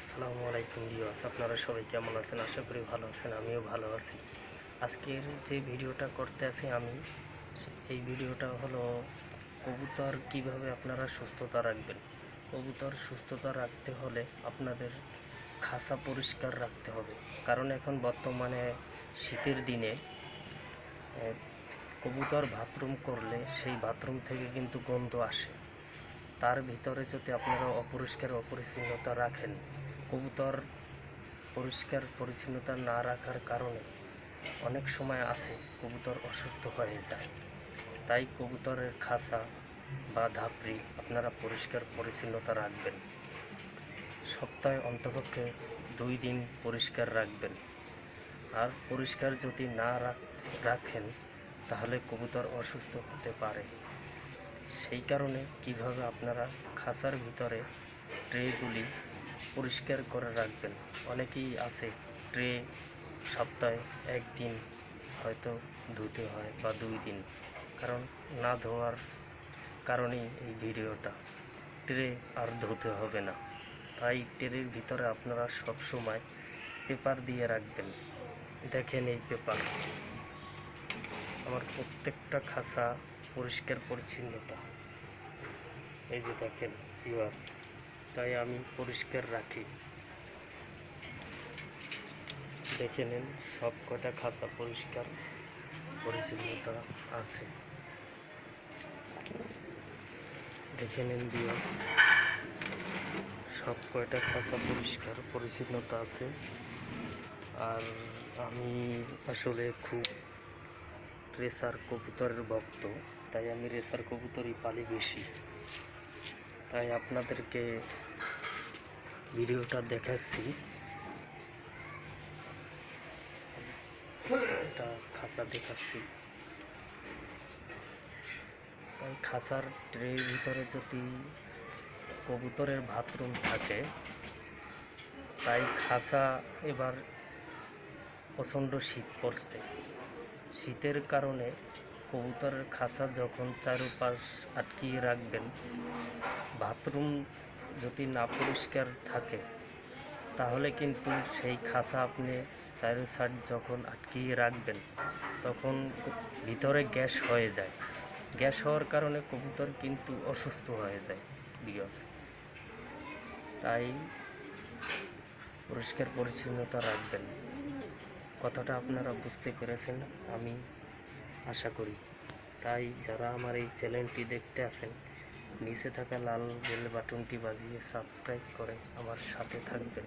আসসালামু আলাইকুম ভিউয়ার্স, আপনারা সবাই কেমন আছেন? আশা করি ভালো আছেন, আমিও ভালো আছি। আজকের যে ভিডিওটা করতে আছি আমি এই ভিডিওটা হলো কবুতর কীভাবে আপনারা সুস্থতা রাখবেন। কবুতর সুস্থতা রাখতে হলে আপনাদের খাসা পরিষ্কার রাখতে হবে। কারণ এখন বর্তমানে শীতের দিনে কবুতর বাথরুম করলে সেই বাথরুম থেকে কিন্তু গন্ধ আসে। তার ভিতরে যদি আপনারা অপরিষ্কার, অপরিচ্ছন্নতা রাখেন কবুতর পরিষ্কার পরিচ্ছন্নতা না রাখার কারণে অনেক সময় আসে কবুতর অসুস্থ হয়ে যায়। তাই কবুতরের খাসা বা ধাপড়ি আপনারা পরিষ্কার পরিচ্ছন্নতা রাখবেন। সপ্তাহে অন্তপক্ষে দুই দিন পরিষ্কার রাখবেন। আর পরিষ্কার যদি না রাখ- রাখেন, তাহলে কবুতর অসুস্থ হতে পারে। সেই কারণে কীভাবে আপনারা খাঁচার ভিতরে ট্রেগুলি পরিষ্কার করে রাখবেন। অনেকেই আছে ট্রে সপ্তাহে একদিন, হয়তো ধুতে হয় বা দুই দিন। কারণ না ধোয়ার কারণেই এই ভিডিওটা। ট্রে আর ধুতে হবে না। তাই ট্রের ভিতরে আপনারা সব সময় পেপার দিয়ে রাখবেন। দেখেন এই পেপার। আমার প্রত্যেকটা খাসা পরিষ্কার পরিচ্ছন্নতা। এই যে দেখেন ইউএস তাই আমি পরিষ্কার রাখি। দেখে নিন, সব কটা খাঁচা পরিষ্কার পরিচ্ছন্নতা আছে। দেখে নিন বিয়াস সব কয়টা খাঁচা পরিষ্কার পরিচ্ছন্নতা আছে। আর আমি আসলে খুব রেসার কবুতরের ভক্ত, তাই আমি রেসার কবুতরই পালি বেশি। তাই আপনাদেরকে ভিডিওটা দেখাচ্ছি। এটা খাঁচা দেখাচ্ছি। তাই খাঁচার ট্রের ভিতরে যদি কবুতরের বাথরুম থাকে, তাই খাঁচা এবার প্রচণ্ড শীত পড়ছে। শীতের কারণে কবুতরের খাঁচা যখন চারুপাশ আটকিয়ে রাখবেন, বাথরুম যদি না পরিষ্কার থাকে, তাহলে কিন্তু সেই খাঁচা আপনি চারু সাইড যখন আটকিয়ে রাখবেন, তখন ভিতরে গ্যাস হয়ে যায়। গ্যাস হওয়ার কারণে কবুতর কিন্তু অসুস্থ হয়ে যায়, বিকজ তাই পরিষ্কার পরিচ্ছন্নতা রাখবেন। কথাটা আপনারা বুঝতে পেরেছেন, আমি আশা করি। তাই যারা আমার এই চ্যানেলটি দেখতে আসেন নিচে থাকা লাল বেল বাটনটি বাজিয়ে সাবস্ক্রাইব করে আমার সাথে থাকবেন।